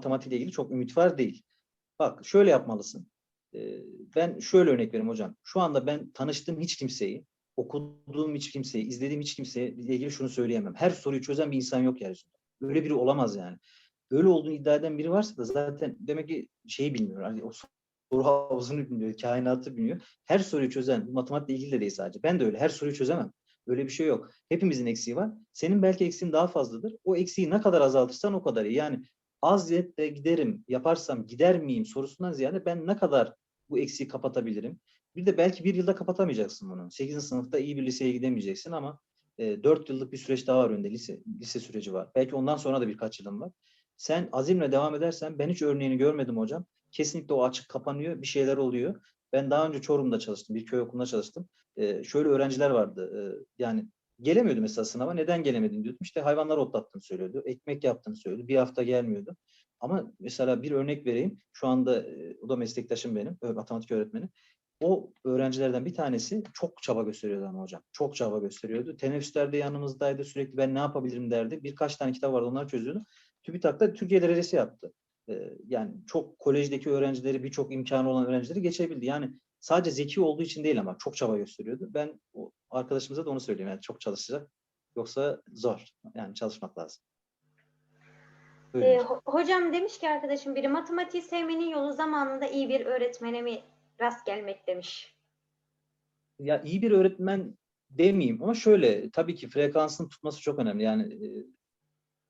matematikle ilgili çok ümit var değil. Bak şöyle yapmalısın. Ee, ben şöyle örnek vereyim hocam. Şu anda ben tanıştığım hiç kimseyi, okuduğum hiç kimseyi, izlediğim hiç kimseye ilgili şunu söyleyemem. Her soruyu çözen bir insan yok yeryüzünde. Öyle biri olamaz yani. Öyle olduğunu iddia eden biri varsa da zaten demek ki şeyi bilmiyor. Hani o soru havuzunu bilmiyor, kainatı bilmiyor. Her soruyu çözen, matematikle ilgili de değil sadece. Ben de öyle. Her soruyu çözemem. Öyle bir şey yok. Hepimizin eksiği var. Senin belki eksiğin daha fazladır. O eksiği ne kadar azaltırsan o kadar iyi. Yani az de giderim, yaparsam gider miyim sorusundan ziyade ben ne kadar bu eksiği kapatabilirim? Bir de belki bir yılda kapatamayacaksın bunu. 8. sınıfta iyi bir liseye gidemeyeceksin ama e, 4 yıllık bir süreç daha var önünde. Lise, lise süreci var. Belki ondan sonra da birkaç yılın var. Sen azimle devam edersen ben hiç örneğini görmedim hocam. Kesinlikle o açık kapanıyor. Bir şeyler oluyor. Ben daha önce Çorum'da çalıştım. Bir köy okulunda çalıştım. E, şöyle öğrenciler vardı. E, yani gelemiyordu mesela sınava. Neden gelemedin diyordum. İşte hayvanları otlattığını söylüyordu. Ekmek yaptığını söylüyordu. Bir hafta gelmiyordu. Ama mesela bir örnek vereyim. Şu anda e, o da meslektaşım benim. Matematik öğretmeni. O öğrencilerden bir tanesi çok çaba gösteriyordu ama hocam. Çok çaba gösteriyordu. Teneffüslerde yanımızdaydı. Sürekli ben ne yapabilirim derdi. Birkaç tane kitap vardı onları çözüyordu. TÜBİTAK'ta Türkiye derecesi yaptı. Ee, yani çok kolejdeki öğrencileri, birçok imkanı olan öğrencileri geçebildi. Yani sadece zeki olduğu için değil ama çok çaba gösteriyordu. Ben arkadaşımıza da onu söyleyeyim. Yani çok çalışacak. Yoksa zor. Yani çalışmak lazım. Böyle. Ee, ho- hocam demiş ki arkadaşım biri matematiği sevmenin yolu zamanında iyi bir öğretmene mi rast gelmek demiş. ya iyi bir öğretmen demeyeyim ama şöyle tabii ki frekansın tutması çok önemli. Yani e,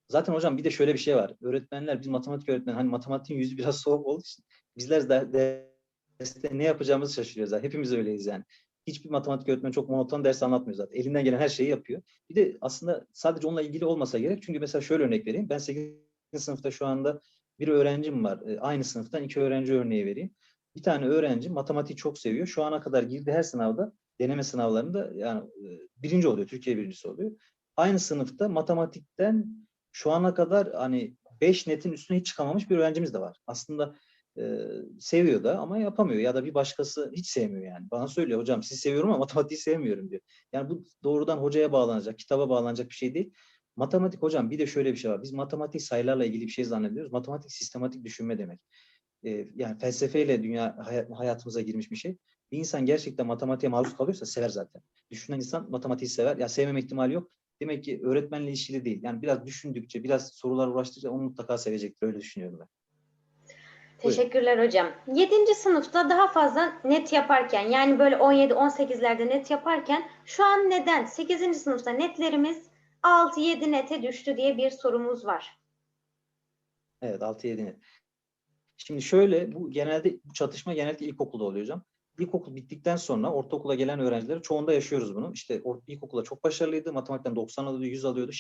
zaten hocam bir de şöyle bir şey var. Öğretmenler biz matematik öğretmen hani matematiğin yüzü biraz soğuk olduğu için bizler de derste ne yapacağımızı şaşırıyoruz. Hepimiz öyleyiz yani. Hiçbir matematik öğretmeni çok monoton ders anlatmıyor zaten. Elinden gelen her şeyi yapıyor. Bir de aslında sadece onunla ilgili olmasa gerek. Çünkü mesela şöyle örnek vereyim. Ben 8. sınıfta şu anda bir öğrencim var. E, Aynı sınıftan iki öğrenci örneği vereyim. Bir tane öğrenci matematiği çok seviyor. Şu ana kadar girdiği her sınavda deneme sınavlarında yani e, birinci oluyor, Türkiye birincisi oluyor. Aynı sınıfta matematikten şu ana kadar hani 5 netin üstüne hiç çıkamamış bir öğrencimiz de var. Aslında e, seviyor da ama yapamıyor ya da bir başkası hiç sevmiyor yani. Bana söylüyor hocam sizi seviyorum ama matematiği sevmiyorum diyor. Yani bu doğrudan hocaya bağlanacak, kitaba bağlanacak bir şey değil. Matematik hocam bir de şöyle bir şey var. Biz matematik sayılarla ilgili bir şey zannediyoruz. Matematik sistematik düşünme demek. E, yani felsefeyle dünya hay- hayatımıza girmiş bir şey bir insan gerçekten matematiğe maruz kalıyorsa sever zaten. Düşünen insan matematiği sever. Ya sevmeme ihtimali yok. Demek ki öğretmenle ilişkili değil. Yani biraz düşündükçe, biraz sorular uğraştıkça onu mutlaka sevecektir. Öyle düşünüyorum ben. Buyurun. Teşekkürler hocam. 7. sınıfta daha fazla net yaparken yani böyle 17-18'lerde net yaparken şu an neden 8. sınıfta netlerimiz 6-7 nete düştü diye bir sorumuz var. Evet 6-7 net. Şimdi şöyle bu genelde bu çatışma genellikle ilkokulda oluyor hocam. İlkokul bittikten sonra ortaokula gelen öğrencileri çoğunda yaşıyoruz bunu. İşte ilkokulda çok başarılıydı. Matematikten 90 alıyordu, 100 alıyordu.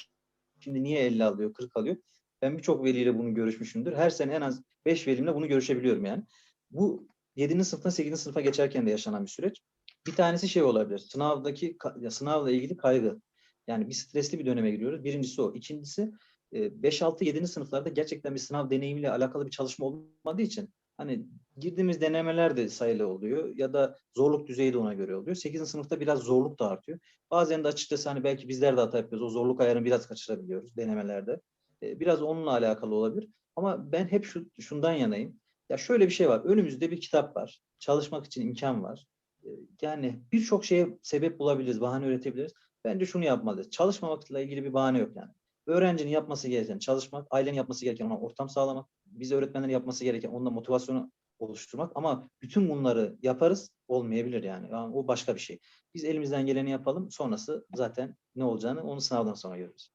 Şimdi niye 50 alıyor, 40 alıyor? Ben birçok veliyle bunu görüşmüşümdür. Her sene en az 5 velimle bunu görüşebiliyorum yani. Bu 7. sınıftan 8. sınıfa geçerken de yaşanan bir süreç. Bir tanesi şey olabilir. Sınavdaki sınavla ilgili kaygı. Yani bir stresli bir döneme giriyoruz. Birincisi o. İkincisi 5, 6, 7. sınıflarda gerçekten bir sınav deneyimiyle alakalı bir çalışma olmadığı için hani girdiğimiz denemeler de sayılı oluyor ya da zorluk düzeyi de ona göre oluyor. 8. sınıfta biraz zorluk da artıyor. Bazen de açıkçası hani belki bizler de hata yapıyoruz. O zorluk ayarını biraz kaçırabiliyoruz denemelerde. E, Biraz onunla alakalı olabilir. Ama ben hep şu, şundan yanayım. Ya şöyle bir şey var. Önümüzde bir kitap var. Çalışmak için imkan var. E, Yani birçok şeye sebep bulabiliriz, bahane üretebiliriz. Bence şunu yapmalıyız. Çalışmamakla ilgili bir bahane yok yani. Öğrencinin yapması gereken çalışmak, ailenin yapması gereken ona ortam sağlamak, biz öğretmenlerin yapması gereken onunla motivasyonu oluşturmak ama bütün bunları yaparız olmayabilir yani. yani. O başka bir şey. Biz elimizden geleni yapalım. Sonrası zaten ne olacağını onu sınavdan sonra görürüz.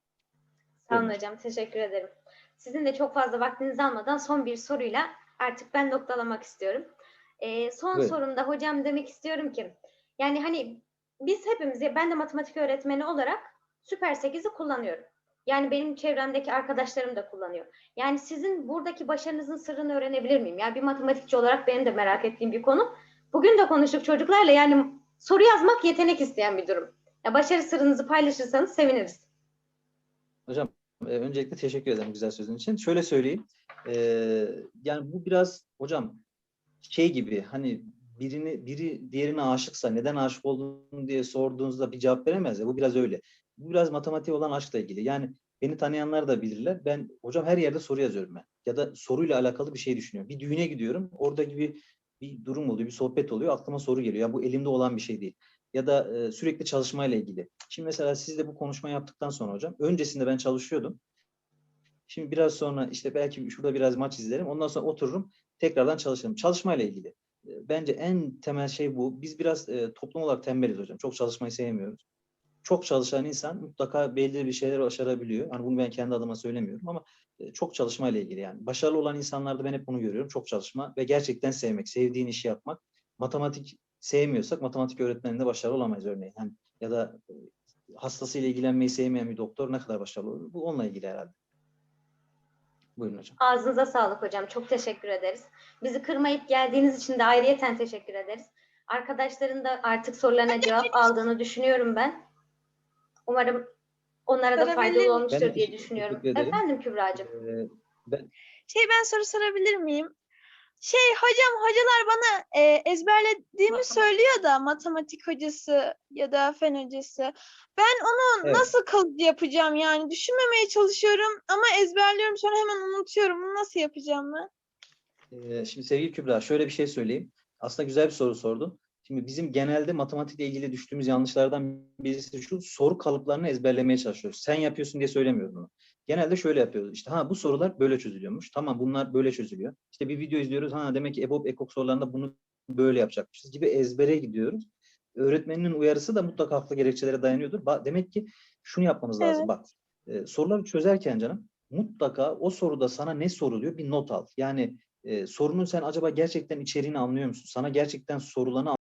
Sağ olun hocam, teşekkür ederim. Sizin de çok fazla vaktinizi almadan son bir soruyla artık ben noktalamak istiyorum. Ee, son Buyurun. sorumda hocam demek istiyorum ki, yani hani biz hepimiz, ben de matematik öğretmeni olarak Süper 8'i kullanıyorum. Yani benim çevremdeki arkadaşlarım da kullanıyor. Yani sizin buradaki başarınızın sırrını öğrenebilir miyim? Yani bir matematikçi olarak benim de merak ettiğim bir konu. Bugün de konuştuk çocuklarla yani soru yazmak yetenek isteyen bir durum. Ya başarı sırrınızı paylaşırsanız seviniriz. Hocam e, öncelikle teşekkür ederim güzel sözün için. Şöyle söyleyeyim. e, yani bu biraz hocam şey gibi hani birini biri diğerine aşıksa neden aşık olduğunu diye sorduğunuzda bir cevap veremez ya. Bu biraz öyle. Bu biraz matematiğe olan aşkla ilgili. Yani beni tanıyanlar da bilirler. Ben hocam her yerde soru yazıyorum ben. ya da soruyla alakalı bir şey düşünüyorum. Bir düğüne gidiyorum. Orada gibi bir durum oluyor, bir sohbet oluyor. Aklıma soru geliyor. Ya bu elimde olan bir şey değil. Ya da e, sürekli çalışmayla ilgili. Şimdi mesela siz de bu konuşma yaptıktan sonra hocam, öncesinde ben çalışıyordum. Şimdi biraz sonra işte belki şurada biraz maç izlerim. Ondan sonra otururum, tekrardan çalışırım. Çalışmayla ilgili. Bence en temel şey bu. Biz biraz e, toplum olarak tembeliz hocam. Çok çalışmayı sevmiyoruz. Çok çalışan insan mutlaka belli bir şeyler başarabiliyor. Hani bunu ben kendi adıma söylemiyorum ama e, çok çalışmayla ilgili yani. Başarılı olan insanlarda ben hep bunu görüyorum. Çok çalışma ve gerçekten sevmek, sevdiğin işi yapmak. Matematik sevmiyorsak matematik öğretmeninde başarılı olamayız örneğin. Yani ya da e, hastasıyla ilgilenmeyi sevmeyen bir doktor ne kadar başarılı olur? Bu onunla ilgili herhalde. Buyurun hocam. Ağzınıza sağlık hocam. Çok teşekkür ederiz. Bizi kırmayıp geldiğiniz için de ayrıyeten teşekkür ederiz. Arkadaşların da artık sorularına cevap aldığını düşünüyorum ben. Umarım onlara da faydalı olmuştur Ben diye düşünüyorum. Efendim Kübra'cığım. Ee, ben, Şey ben soru sorabilir miyim? Şey hocam hocalar bana e, ezberlediğimi söylüyor da matematik hocası ya da fen hocası. Ben onu Evet. nasıl kalıcı yapacağım yani düşünmemeye çalışıyorum ama ezberliyorum sonra hemen unutuyorum. Bunu nasıl yapacağım ben? Ee, Şimdi sevgili Kübra şöyle bir şey söyleyeyim. Aslında güzel bir soru sordun. Şimdi bizim genelde matematikle ilgili düştüğümüz yanlışlardan birisi şu soru kalıplarını ezberlemeye çalışıyoruz. Sen yapıyorsun diye söylemiyorum bunu. Genelde şöyle yapıyoruz. İşte ha bu sorular böyle çözülüyormuş. Tamam bunlar böyle çözülüyor. İşte bir video izliyoruz. Ha demek ki EBOB ekok sorularında bunu böyle yapacakmışız gibi ezbere gidiyoruz. Öğretmeninin uyarısı da mutlaka haklı gerekçelere dayanıyordur. Ba- Demek ki şunu yapmamız lazım. Evet. Bak e, soruları çözerken canım mutlaka o soruda sana ne soruluyor bir not al. Yani e, sorunun sen acaba gerçekten içeriğini anlıyor musun? Sana gerçekten sorulanı